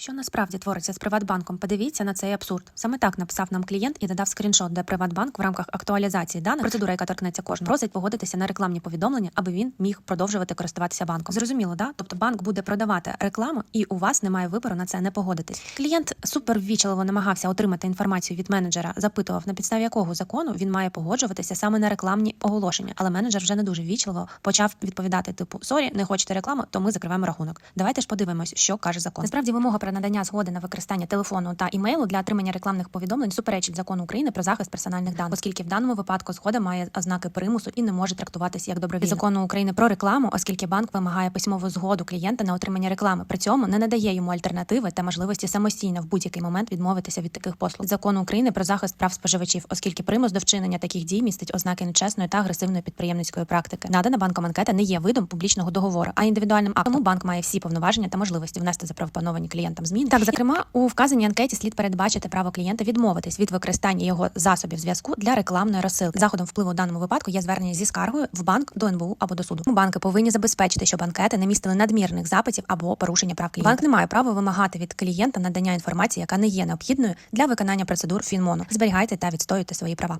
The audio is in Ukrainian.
Що насправді твориться з Приватбанком? Подивіться на цей абсурд. Саме так написав нам клієнт і додав скріншот, де Приватбанк в рамках актуалізації даних, процедура, яка торкнеться кожного, просить погодитися на рекламні повідомлення, аби він міг продовжувати користуватися банком. Зрозуміло, да? Тобто банк буде продавати рекламу, і у вас немає вибору на це не погодитись. Клієнт суперввічливо намагався отримати інформацію від менеджера, запитував на підставі якого закону він має погоджуватися саме на рекламні оголошення. Але менеджер вже не дуже ввічливо почав відповідати: типу Сорі, не хочете рекламу, то ми закриваємо рахунок. Давайте ж подивимось, що каже закон. Насправді вимога про надання згоди на використання телефону та імейлу для отримання рекламних повідомлень суперечить закону України про захист персональних даних, оскільки в даному випадку згода має ознаки примусу і не може трактуватися як добровільна. закону України про рекламу, оскільки банк вимагає письмову згоду клієнта на отримання реклами. При цьому не надає йому альтернативи та можливості самостійно в будь-який момент відмовитися від таких послуг. Закону України про захист прав споживачів, оскільки примус до вчинення таких дій містить ознаки нечесної та агресивної підприємницької практики. Надана банком анкета не є видом публічного договору, а індивідуальним актом. Тому банк має всі повноваження та можливості внести запропоновані клієнтам зміни. Так, зокрема, у вказаній анкеті слід передбачити право клієнта відмовитись від використання його засобів зв'язку для рекламної розсилки. Заходом впливу у даному випадку є звернення зі скаргою в банк до НБУ або до суду. Банки повинні забезпечити, щоб анкети не містили надмірних запитів або порушення прав клієнта. Банк не має права вимагати від клієнта надання інформації, яка не є необхідною для виконання процедур Фінмону. Зберігайте та відстоюйте свої права.